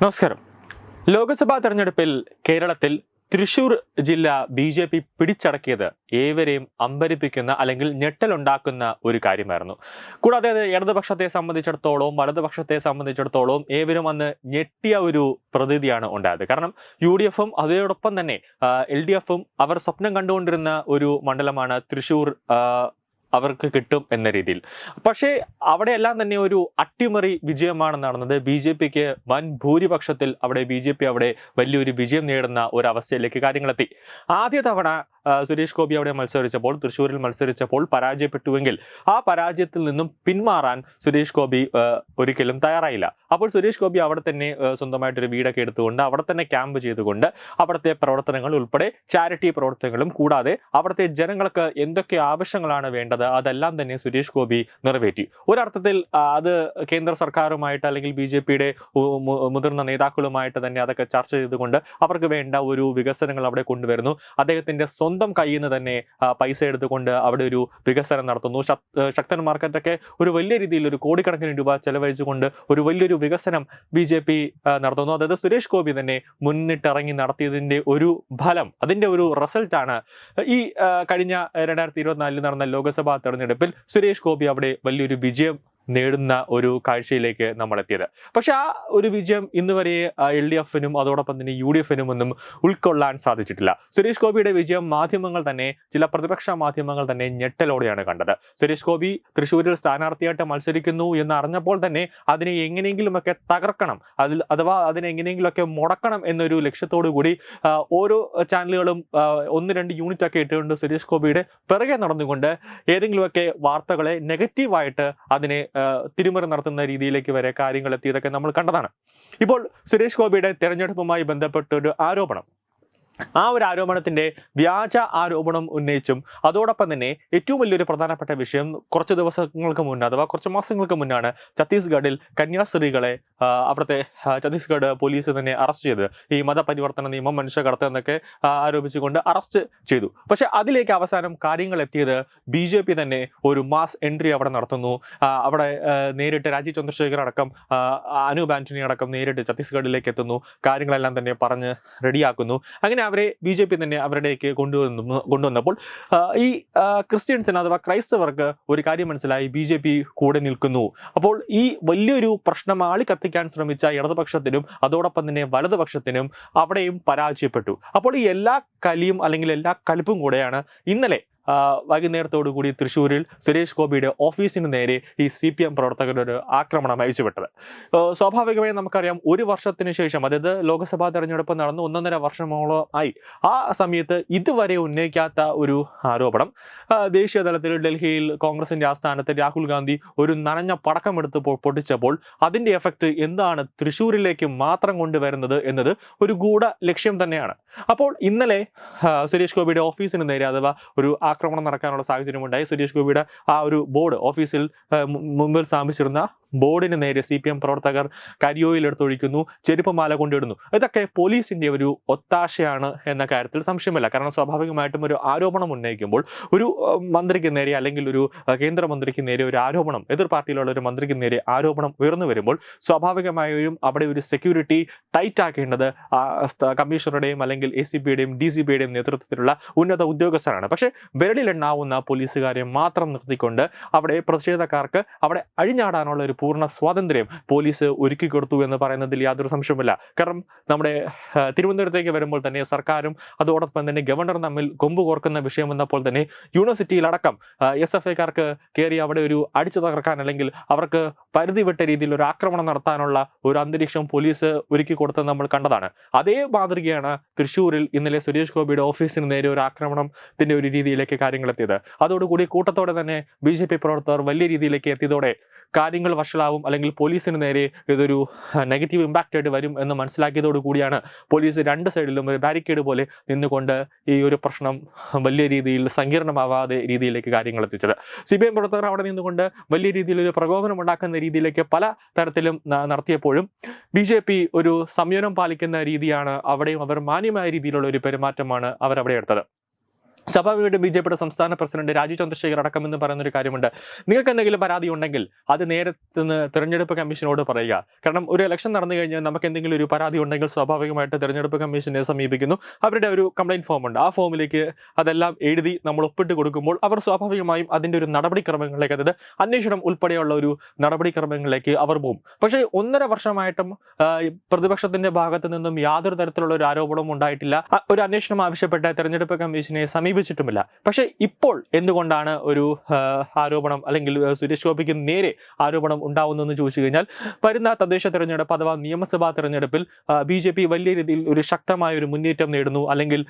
നമസ്കാരം. ലോക്സഭാ തെരഞ്ഞെടുപ്പിൽ കേരളത്തിൽ തൃശൂർ ജില്ല ബി ജെ പി പിടിച്ചടക്കിയത് ഏവരെയും അമ്പരിപ്പിക്കുന്ന അല്ലെങ്കിൽ ഞെട്ടലുണ്ടാക്കുന്ന ഒരു കാര്യമായിരുന്നു. കൂടാതെ ഇടതുപക്ഷത്തെ സംബന്ധിച്ചിടത്തോളവും വലതുപക്ഷത്തെ സംബന്ധിച്ചിടത്തോളവും ഏവരും അന്ന് ഞെട്ടിയ ഒരു പ്രതീതിയാണ് ഉണ്ടായത്. കാരണം യു ഡി എഫും അതോടൊപ്പം തന്നെ എൽ ഡി എഫും അവർ സ്വപ്നം കണ്ടുകൊണ്ടിരുന്ന ഒരു മണ്ഡലമാണ് തൃശൂർ അവർക്ക് കിട്ടും എന്ന രീതിയിൽ. പക്ഷേ അവിടെയെല്ലാം തന്നെ ഒരു അട്ടിമറി വിജയമാണ് നടന്നത്. ബി ജെ പിക്ക് വൻ ഭൂരിപക്ഷത്തിൽ അവിടെ ബി ജെ പി അവിടെ വലിയൊരു വിജയം നേടുന്ന ഒരു അവസ്ഥയിലേക്ക് കാര്യങ്ങളെത്തി. ആദ്യ തവണ സുരേഷ് ഗോപി അവിടെ മത്സരിച്ചപ്പോൾ തൃശ്ശൂരിൽ മത്സരിച്ചപ്പോൾ പരാജയപ്പെട്ടുവെങ്കിൽ ആ പരാജയത്തിൽ നിന്നും പിന്മാറാൻ സുരേഷ് ഗോപി ഒരിക്കലും തയ്യാറായില്ല. അപ്പോൾ സുരേഷ് ഗോപി അവിടെ തന്നെ സ്വന്തമായിട്ടൊരു വീടൊക്കെ എടുത്തുകൊണ്ട് അവിടെ തന്നെ ക്യാമ്പ് ചെയ്തുകൊണ്ട് അവിടുത്തെ പ്രവർത്തനങ്ങൾ ഉൾപ്പെടെ ചാരിറ്റി പ്രവർത്തനങ്ങളും കൂടാതെ അവിടുത്തെ ജനങ്ങൾക്ക് എന്തൊക്കെ ആവശ്യങ്ങളാണ് വേണ്ടത് അതെല്ലാം തന്നെ സുരേഷ് ഗോപി നിറവേറ്റി. ഒരർത്ഥത്തിൽ അത് കേന്ദ്ര സർക്കാരുമായിട്ട് അല്ലെങ്കിൽ ബി ജെ പിയുടെ മുതിർന്ന നേതാക്കളുമായിട്ട് തന്നെ അതൊക്കെ ചർച്ച ചെയ്തുകൊണ്ട് അവർക്ക് വേണ്ട ഒരു വികസനങ്ങൾ അവിടെ കൊണ്ടുവരുന്നു. അദ്ദേഹത്തിന്റെ സ്വന്തം കയ്യിൽ നിന്ന് തന്നെ പൈസ എടുത്തുകൊണ്ട് അവിടെ ഒരു വികസനം നടത്തുന്നു. ശക്തൻ മാർക്കറ്റൊക്കെ ഒരു വലിയ രീതിയിൽ ഒരു കോടിക്കണക്കിന് രൂപ ചെലവഴിച്ചുകൊണ്ട് ഒരു വലിയൊരു വികസനം ബി ജെ പി നടത്തുന്നു. അതായത് സുരേഷ് ഗോപി തന്നെ മുന്നിട്ടിറങ്ങി നടത്തിയതിന്റെ ഒരു ഫലം അതിന്റെ ഒരു റിസൾട്ടാണ് ഈ കഴിഞ്ഞ രണ്ടായിരത്തി ഇരുപത്തിനാലിൽ നടന്ന ലോക്സഭാ തെരഞ്ഞെടുപ്പിൽ സുരേഷ് ഗോപി അവിടെ വലിയൊരു വിജയം നേടുന്ന ഒരു കാഴ്ചയിലേക്ക് നമ്മൾ എത്തിയത് പക്ഷെ ആ ഒരു വിജയം ഇന്ന് വരെ എൽ ഡി എഫിനും അതോടൊപ്പം തന്നെ യു ഡി എഫിനും ഒന്നും ഉൾക്കൊള്ളാൻ സാധിച്ചിട്ടില്ല. സുരേഷ് ഗോപിയുടെ വിജയം മാധ്യമങ്ങൾ തന്നെ ചില പ്രതിപക്ഷ മാധ്യമങ്ങൾ തന്നെ ഞെട്ടലോടെയാണ് കണ്ടത്. സുരേഷ് ഗോപി തൃശ്ശൂരിൽ സ്ഥാനാർത്ഥിയായിട്ട് മത്സരിക്കുന്നു എന്ന് അറിഞ്ഞപ്പോൾ തന്നെ അതിനെ എങ്ങനെയെങ്കിലുമൊക്കെ തകർക്കണം അതിൽ അഥവാ അതിനെ എങ്ങനെയെങ്കിലുമൊക്കെ മുടക്കണം എന്നൊരു ലക്ഷ്യത്തോടു കൂടി ഓരോ ചാനലുകളും ഒന്ന് രണ്ട് യൂണിറ്റ് ഒക്കെ ഇട്ടുകൊണ്ട് സുരേഷ് ഗോപിയുടെ പിറകെ നടന്നുകൊണ്ട് ഏതെങ്കിലുമൊക്കെ വാർത്തകളെ നെഗറ്റീവായിട്ട് അതിനെ തിരിമറി നടത്തുന്ന രീതിയിലേക്ക് വരെ കാര്യങ്ങൾ എത്തിയതൊക്കെ നമ്മൾ കണ്ടതാണ്. ഇപ്പോൾ സുരേഷ് ഗോപിയുടെ തെരഞ്ഞെടുപ്പുമായി ബന്ധപ്പെട്ട ഒരു ആരോപണം. ആ ഒരു ആരോപണത്തിന്റെ വ്യാജ ആരോപണം ഉന്നയിച്ചും അതോടൊപ്പം തന്നെ ഏറ്റവും വലിയൊരു പ്രധാനപ്പെട്ട വിഷയം കുറച്ച് ദിവസങ്ങൾക്ക് മുന്നേ അഥവാ കുറച്ച് മാസങ്ങൾക്ക് മുന്നാണ് ഛത്തീസ്ഗഡിൽ കന്യാസ്ത്രീകളെ അവിടുത്തെ ഛത്തീസ്ഗഡ് പോലീസ് തന്നെ അറസ്റ്റ് ചെയ്ത് ഈ മതപരിവർത്തന നിയമം മനുഷ്യ കടത്ത് എന്നൊക്കെ ആരോപിച്ചുകൊണ്ട് അറസ്റ്റ് ചെയ്തു. പക്ഷെ അതിലേക്ക് അവസാനം കാര്യങ്ങൾ എത്തിയത് ബി ജെ പി തന്നെ ഒരു മാസ് എൻട്രി അവിടെ നടത്തുന്നു. അവിടെ നേരിട്ട് രാജീവ് ചന്ദ്രശേഖർ അടക്കം അനൂപ് ആന്റണി അടക്കം നേരിട്ട് ഛത്തീസ്ഗഡിലേക്ക് എത്തുന്നു. കാര്യങ്ങളെല്ലാം തന്നെ പറഞ്ഞ് റെഡിയാക്കുന്നു. അങ്ങനെ അവരെ ബി ജെ പി തന്നെ അവരുടേക്ക് കൊണ്ടുവന്നു കൊണ്ടുവന്നപ്പോൾ ഈ ക്രിസ്ത്യൻസിന് അഥവാ ക്രൈസ്തവർക്ക് ഒരു കാര്യം മനസ്സിലായി ബി ജെ പി കൂടെ നിൽക്കുന്നു. അപ്പോൾ ഈ വലിയൊരു പ്രശ്നം ആളിക്കത്തിക്കാൻ ശ്രമിച്ച ഇടതുപക്ഷത്തിനും അതോടൊപ്പം തന്നെ വലതുപക്ഷത്തിനും അവിടെയും പരാജയപ്പെട്ടു. അപ്പോൾ ഈ എല്ലാ കലിയും അല്ലെങ്കിൽ എല്ലാ കലിപ്പും കൂടെയാണ് ഇന്നലെ വൈകുന്നേരത്തോടു കൂടി തൃശ്ശൂരിൽ സുരേഷ് ഗോപിയുടെ ഓഫീസിന് നേരെ ഈ സി പി എം പ്രവർത്തകരൊരു ആക്രമണം അയച്ചുവിട്ടത്. സ്വാഭാവികമായി നമുക്കറിയാം ഒരു വർഷത്തിന് ശേഷം അതായത് ലോക്സഭാ തെരഞ്ഞെടുപ്പ് നടന്ന് ഒന്നൊന്നര വർഷമോളം ആയി. ആ സമയത്ത് ഇതുവരെ ഉന്നയിക്കാത്ത ഒരു ആരോപണം. ദേശീയ തലത്തിൽ ഡൽഹിയിൽ കോൺഗ്രസിന്റെ ആസ്ഥാനത്ത് രാഹുൽ ഗാന്ധി ഒരു നനഞ്ഞ പടക്കമെടുത്ത് പൊട്ടിച്ചപ്പോൾ അതിന്റെ എഫക്റ്റ് എന്താണ് തൃശ്ശൂരിലേക്ക് മാത്രം കൊണ്ടുവരുന്നത് എന്നത് ഒരു ഗൂഢ ലക്ഷ്യം തന്നെയാണ്. അപ്പോൾ ഇന്നലെ സുരേഷ് ഗോപിയുടെ ഓഫീസിന് നേരെ അഥവാ ഒരു ആക്രമണം നടക്കാനുള്ള സാഹചര്യമുണ്ടായി. സുരേഷ് ഗോപിയുടെ ആ ഒരു ബോർഡ് ഓഫീസിൽ മുമ്പിൽ സ്ഥാപിച്ചിരുന്ന ബോർഡിന് നേരെ സി പി എം പ്രവർത്തകർ കരിയോയിൽ എടുത്തൊഴിക്കുന്നു ചെരുപ്പ് മാല കൊണ്ടിടുന്നു. ഇതൊക്കെ പോലീസിന്റെ ഒരു ഒത്താശയാണ് എന്ന കാര്യത്തിൽ സംശയമില്ല. കാരണം സ്വാഭാവികമായിട്ടും ഒരു ആരോപണം ഉന്നയിക്കുമ്പോൾ ഒരു മന്ത്രിക്ക് നേരെ അല്ലെങ്കിൽ ഒരു കേന്ദ്രമന്ത്രിക്ക് നേരെ ഒരു ആരോപണം എതിർ പാർട്ടിയിലുള്ള ഒരു മന്ത്രിക്ക് നേരെ ആരോപണം ഉയർന്നു വരുമ്പോൾ സ്വാഭാവികമായും അവിടെ ഒരു സെക്യൂരിറ്റി ടൈറ്റ് ആക്കേണ്ടത് കമ്മീഷണറുടെയും അല്ലെങ്കിൽ എ സി പിയുടെയും ഡി സി പിയുടെയും നേതൃത്വത്തിലുള്ള ഉന്നത ഉദ്യോഗസ്ഥരാണ്. പക്ഷേ വിരലിലെണ്ണാവുന്ന പോലീസുകാരെ മാത്രം നിർത്തിക്കൊണ്ട് അവിടെ പ്രതിഷേധക്കാർക്ക് അവിടെ അഴിഞ്ഞാടാനുള്ള ഒരു പൂർണ സ്വാതന്ത്ര്യം പോലീസ് ഒരുക്കി കൊടുത്തു എന്ന് പറയുന്നതിൽ യാതൊരു സംശയവുമില്ല. കാരണം നമ്മുടെ തിരുവനന്തപുരത്തേക്ക് വരുമ്പോൾ തന്നെ സർക്കാരും അതോടൊപ്പം തന്നെ ഗവർണർ തമ്മിൽ കൊമ്പ് കോർക്കുന്ന വിഷയം വന്നപ്പോൾ തന്നെ യൂണിവേഴ്സിറ്റിയിലടക്കം എസ് എഫ് ഐക്കാർക്ക് കയറി അവിടെ ഒരു അടിച്ചു തകർക്കാൻ അല്ലെങ്കിൽ അവർക്ക് പരിധി വിട്ട രീതിയിൽ ഒരു ആക്രമണം നടത്താനുള്ള ഒരു അന്തരീക്ഷം പോലീസ് ഒരുക്കി കൊടുത്തത് നമ്മൾ കണ്ടതാണ്. അതേ മാതൃകയാണ് തൃശ്ശൂരിൽ ഇന്നലെ സുരേഷ് ഗോപിയുടെ ഓഫീസിന് നേരെ ഒരു ആക്രമണത്തിന്റെ ഒരു രീതിയിലേക്ക് കാര്യങ്ങൾ എത്തിയത്. അതോടുകൂടി കൂട്ടത്തോടെ തന്നെ ബി പ്രവർത്തകർ വലിയ രീതിയിലേക്ക് എത്തിയതോടെ കാര്യങ്ങൾ വഷളാവും അല്ലെങ്കിൽ പോലീസിന് നേരെ ഇതൊരു നെഗറ്റീവ് ഇമ്പാക്റ്റ് ആയിട്ട് വരും എന്ന് മനസ്സിലാക്കിയതോടു കൂടിയാണ് പോലീസ് രണ്ട് സൈഡിലും ഒരു ബാരിക്കേഡ് പോലെ നിന്നുകൊണ്ട് ഈ ഒരു പ്രശ്നം വലിയ രീതിയിൽ സങ്കീർണമാവാതെ രീതിയിലേക്ക് കാര്യങ്ങൾ എത്തിച്ചത്. സി പി എം പ്രവർത്തകർ അവിടെ നിന്നുകൊണ്ട് വലിയ രീതിയിൽ ഒരു പ്രകോപനം ഉണ്ടാക്കുന്ന രീതിയിലേക്ക് പല തരത്തിലും നടത്തിയപ്പോഴും ബി ജെ പി ഒരു സംയമനം പാലിക്കുന്ന രീതിയാണ് അവിടെയും അവർ മാന്യമായ രീതിയിലുള്ള ഒരു പെരുമാറ്റമാണ് അവരവിടെ എടുത്തത്. സ്വാഭാവികമായിട്ടും ബി ജെ പിയുടെ സംസ്ഥാന പ്രസിഡന്റ് രാജീവ് ചന്ദ്രശേഖർ അടക്കമെന്ന് പറയുന്ന ഒരു കാര്യമുണ്ട്. നിങ്ങൾക്ക് എന്തെങ്കിലും പരാതി ഉണ്ടെങ്കിൽ അത് നേരത്തെ തെരഞ്ഞെടുപ്പ് കമ്മീഷനോട് പറയുക. കാരണം ഒരു ഇലക്ഷൻ നടന്നു കഴിഞ്ഞാൽ നമുക്ക് എന്തെങ്കിലും ഒരു പരാതി ഉണ്ടെങ്കിൽ സ്വാഭാവികമായിട്ട് തെരഞ്ഞെടുപ്പ് കമ്മീഷനെ സമീപിക്കുന്നു. അവരുടെ ഒരു കംപ്ലൈന്റ് ഫോം ഉണ്ട്. ആ ഫോമിലേക്ക് അതെല്ലാം എഴുതി നമ്മൾ ഒപ്പിട്ട് കൊടുക്കുമ്പോൾ അവർ സ്വാഭാവികമായും അതിന്റെ ഒരു നടപടിക്രമങ്ങളിലേക്ക് അതായത് അന്വേഷണം ഉൾപ്പെടെയുള്ള ഒരു നടപടിക്രമങ്ങളിലേക്ക് അവർ പോകും പക്ഷേ ഒന്നര വർഷമായിട്ടും പ്രതിപക്ഷത്തിന്റെ ഭാഗത്ത് നിന്നും യാതൊരു തരത്തിലുള്ള ഒരു ആരോപണവും ഉണ്ടായിട്ടില്ല. ഒരു അന്വേഷണം ആവശ്യപ്പെട്ട തെരഞ്ഞെടുപ്പ് കമ്മീഷനെ സമീപിച്ചിട്ടുമില്ല പക്ഷേ ഇപ്പോൾ എന്തുകൊണ്ടാണ് ഒരു ആരോപണം അല്ലെങ്കിൽ സുരേഷ് ഗോപിക്ക് നേരെ ആരോപണം ഉണ്ടാവുന്നതെന്ന് ചോദിച്ചു കഴിഞ്ഞാൽ വരുന്ന തദ്ദേശ തെരഞ്ഞെടുപ്പ് അഥവാ നിയമസഭാ തെരഞ്ഞെടുപ്പിൽ ബി ജെ പി വലിയ രീതിയിൽ ഒരു ശക്തമായ ഒരു മുന്നേറ്റം നേടുന്നു അല്ലെങ്കിൽ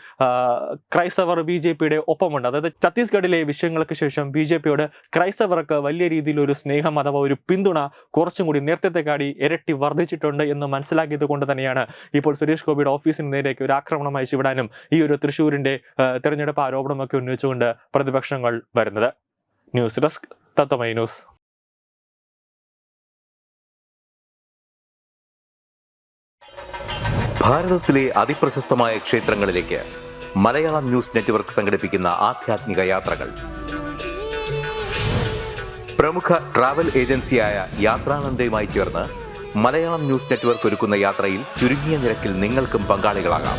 ക്രൈസ്തവർ ബി ജെ പിയുടെ ഒപ്പമുണ്ട്. അതായത് ഛത്തീസ്ഗഡിലെ വിഷയങ്ങൾക്ക് ശേഷം ബി ജെ പിയോട് ക്രൈസ്തവർക്ക് വലിയ രീതിയിൽ ഒരു സ്നേഹം അഥവാ ഒരു പിന്തുണ കുറച്ചും കൂടി നേരത്തെക്കാടി ഇരട്ടി വർദ്ധിച്ചിട്ടുണ്ട് എന്ന് മനസ്സിലാക്കിയത് കൊണ്ട് തന്നെയാണ് ഇപ്പോൾ സുരേഷ് ഗോപിയുടെ ഓഫീസിന് നേരേക്ക് ഒരു ആക്രമണം അയച്ചുവിടാനും ഈ ഒരു തൃശ്ശൂരിന്റെ ആ, തെരഞ്ഞെടുപ്പ് ആരോപണമൊക്കെ ഉന്നയിച്ചുകൊണ്ട് പ്രതിപക്ഷങ്ങൾ വരുന്നത്. News desk Tatwamayi news. ഭാരതത്തിലെ അതിപ്രശസ്തമായ ക്ഷേത്രങ്ങളിലേക്ക് മലയാളം ന്യൂസ് നെറ്റ്വർക്ക് സംഘടിപ്പിക്കുന്ന യാത്രകൾ. പ്രമുഖ ഏജൻസിയായ മലയാളം ന്യൂസ് നെറ്റ്വർക്ക് ഒരുക്കുന്ന യാത്രയിൽ ചുരുങ്ങിയ നിരക്കിൽ പങ്കാളികളാകാം.